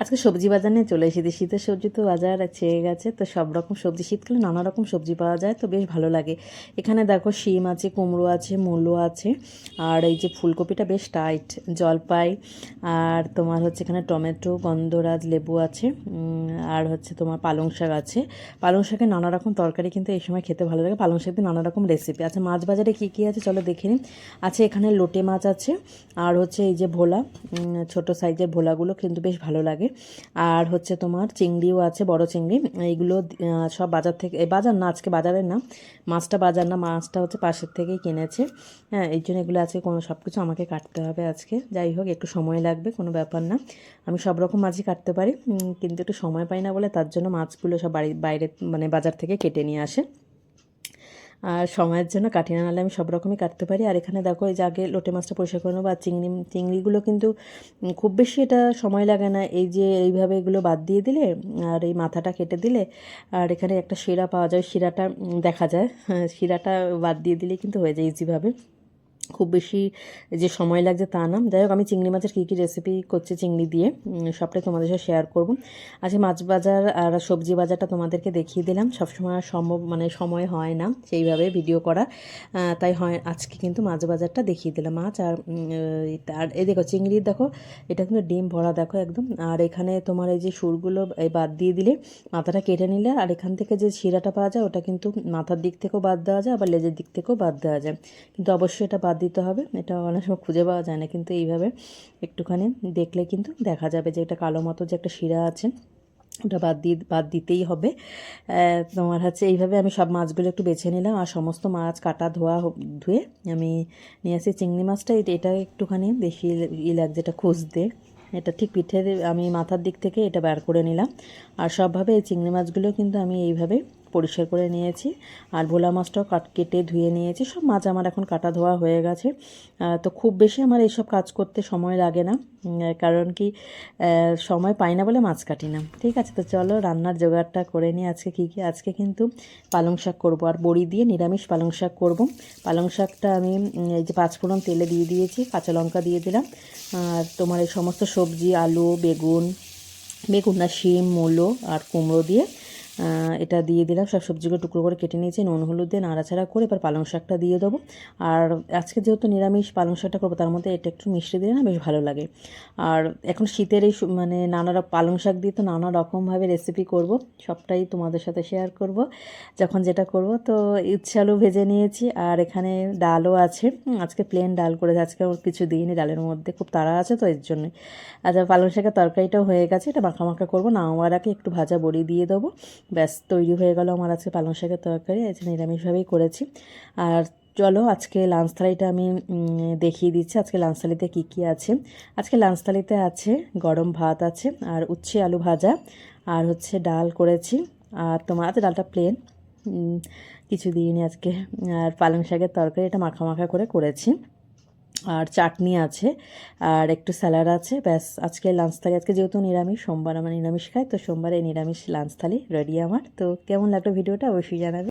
আজকে সবজি বাজার নিয়ে চলে এসেছি। শীতের সবজি তো বাজার চেয়ে গেছে। তো সব রকম সবজি, শীতকালে নানা রকম সবজি পাওয়া যায়, তো বেশ ভালো লাগে। এখানে দেখো শিম আছে, কুমড়ো আছে, মূলো আছে, আর এই যে ফুলকপিটা বেশ টাইট জলপাই, আর তোমার হচ্ছে এখানে টমেটো, গন্ধরাজ, লেবু আছে আর হচ্ছে তোমার পালং শাক আছে। পালং শাকের নানা রকম তরকারি কিন্তু এই সময় খেতে ভালো লাগে। পালং শাক দিয়ে নানা রকম রেসিপি আচ্ছা মাছ বাজারে কী কী আছে চলো দেখে নিন আছে এখানে লোটে মাছ আছে, আর হচ্ছে এই যে ভোলা ছোট সাইজের ভোলাগুলো কিন্তু বেশ ভালো লাগে। আর হচ্ছে তোমার চিংড়িও আছে, বড় চিংড়ি। এইগুলো সব বাজার থেকে বাজার না, আজকে বাজারের না। মাছটা বাজার না, মাছটা হচ্ছে পাশের থেকেই কিনেছে। হ্যাঁ এই জন্য এগুলো আজকে কোনো, সব কিছু আমাকে কাটতে হবে আজকে। যাই হোক, একটু সময় লাগবে, কোনো ব্যাপার না। আমি সব রকম মাছই কাটতে পারি কিন্তু একটু সময় পাই না বলে তার জন্য মাছগুলো সব বাড়ি, বাইরে মানে বাজার থেকে কেটে নিয়ে আসে। আর সময়ের জন্য কাটি না নাহলে আমি সব রকমই কাটতে পারি। আর এখানে দেখো এই যে আগে লোটে মাছটা পরিষ্কার করে আর চিংড়ি চিংড়িগুলো কিন্তু খুব বেশি এটা সময় লাগে না। এই যে এইভাবে এগুলো বাদ দিয়ে দিলে আর এই মাথাটা কেটে দিলে আর এখানে একটা শিরা পাওয়া যায়। শিরাটা দেখা যায়। হ্যাঁ, শিরাটা বাদ দিয়ে দিলে কিন্তু হয়ে যায় ইজিভাবে খুব বেশি যে সময় লাগছে তা না। যাই হোক, আমি চিংড়ি মাছের কী কী রেসিপি করছি চিংড়ি দিয়ে সবটাই তোমাদের সাথে শেয়ার করব। আজকে মাছ বাজার আর সবজি বাজারটা তোমাদেরকে দেখিয়ে দিলাম। সবসময় সম্ভব মানে সময় হয় না সেইভাবে ভিডিও করা। তাই হয়, আজকে কিন্তু মাছ বাজারটা দেখিয়ে দিলাম। মাছ আর আর এই দেখো চিংড়ির দেখো, এটা কিন্তু ডিম ভরা দেখো একদম। আর এখানে তোমার এই যে সুরগুলো বাদ দিয়ে দিলে মাথাটা কেটে নিলে, আর এখান থেকে যে শিরাটা পাওয়া যায়, ওটা কিন্তু মাথার দিক থেকেও বাদ দেওয়া যায়, আবার লেজের দিক থেকেও বাদ দেওয়া যায়। কিন্তু অবশ্যই এটা বাদ দিতে হবে। এটা অনেক সময় খুঁজে পাওয়া যায় না, কিন্তু এইভাবে একটুখানি দেখলে কিন্তু দেখা যাবে যে এটা কালো মতো যে একটা শিরা আছে, ওটা বাদ দিয়ে বাদ দিতেই হবে। তোমার হচ্ছে এইভাবে আমি সব মাছগুলো একটু বেছে নিলাম আর সমস্ত মাছ কাটা, ধোয়া ধুয়ে আমি নিয়ে আসি চিংড়ি মাছটা। এটা- এটা একটুখানি বেশি ই লাগছে এটা খুঁজতে এটা ঠিক পিঠে আমি মাথার দিক থেকে এটা বার করে নিলাম। আর সবভাবে এই চিংড়ি মাছগুলো কিন্তু আমি এইভাবে পরিষ্কার করে নিয়েছি। আর ভোলা মাছটাও কাট, কেটে ধুয়ে নিয়েছি। সব মাছ আমার এখন কাটা ধোয়া হয়ে গেছে। তো খুব বেশি আমার এইসব কাজ করতে সময় লাগে না। কারণ কি সময় পাই না বলে মাছ কাটি না। ঠিক আছে, তো চলো রান্নার জোগাড়টা করে নিই। আজকে কী কী, আজকে কিন্তু পালং শাক করব। আর বড়ি দিয়ে নিরামিষ পালং শাক করব। পালং শাকটা আমি এই যে পাঁচফোড়ন তেলে দিয়ে দিয়েছি, কাঁচা লঙ্কা দিয়ে দিলাম। আর তোমার এই সমস্ত সবজি, আলু, বেগুন বেগুন না, শিম, মূলো আর কুমড়ো দিয়ে এটা দিয়ে দিলাম। সব সবজিগুলো টুকরো করে কেটে নিয়েছি, নুন, হলুদ দিয়ে নাড়াচাড়া করে এবার পালং শাকটা দিয়ে দেবো। আর আজকে যেহেতু নিরামিষ পালং শাকটা করব, তার মধ্যে এটা একটু মিষ্টি দিলে না বেশ ভালো লাগে। আর এখন শীতের এই মানে নানা পালং শাক দিয়ে তো নানা রকমভাবে রেসিপি করব, সবটাই তোমাদের সাথে শেয়ার করব। যখন যেটা করব, তো ইচ্ছে আলু ভেজে নিয়েছি, আর এখানে ডালও আছে। আজকে প্লেন ডাল করে আজকে কিছু দিইনি, ডালের মধ্যে খুব তাড়া আছে তো এর জন্যই আচ্ছা পালং শাকের তরকারিটাও হয়ে গেছে, এটা মাখা মাখা করব নামাবার আগে একটু ভাজা বড়ি দিয়ে দেবো। ব্যাস, তৈরি হয়ে গেল আমার আজকে পালং শাকের তরকারি, আজকে নিরামিষভাবেই করেছি। আর চলো, আজকে লাঞ্চ থালিটা আমি দেখিয়ে দিচ্ছি, আজকে লাঞ্চ থালিতে কী কী আছে। আজকে লাঞ্চ থালিতে আছে গরম ভাত আছে, আর উচ্ছে আলু ভাজা, আর হচ্ছে ডাল করেছি। আর তোমার আছে ডালটা প্লেন কিছু দিইনি আজকে, আর পালং শাকের তরকারি এটা মাখা মাখা করে করেছি। আর চাটনি আছে, আর একটু স্যালাড আছে। ব্যাস আজকে লাঞ্চ থালি। আজকে যেহেতু নিরামিষ, সোমবার আমার নিরামিষ খাই, তো সোমবারে নিরামিষ লাঞ্চ থালি রেডি আমার। তো কেমন লাগল ভিডিওটা অবশ্যই জানাবে।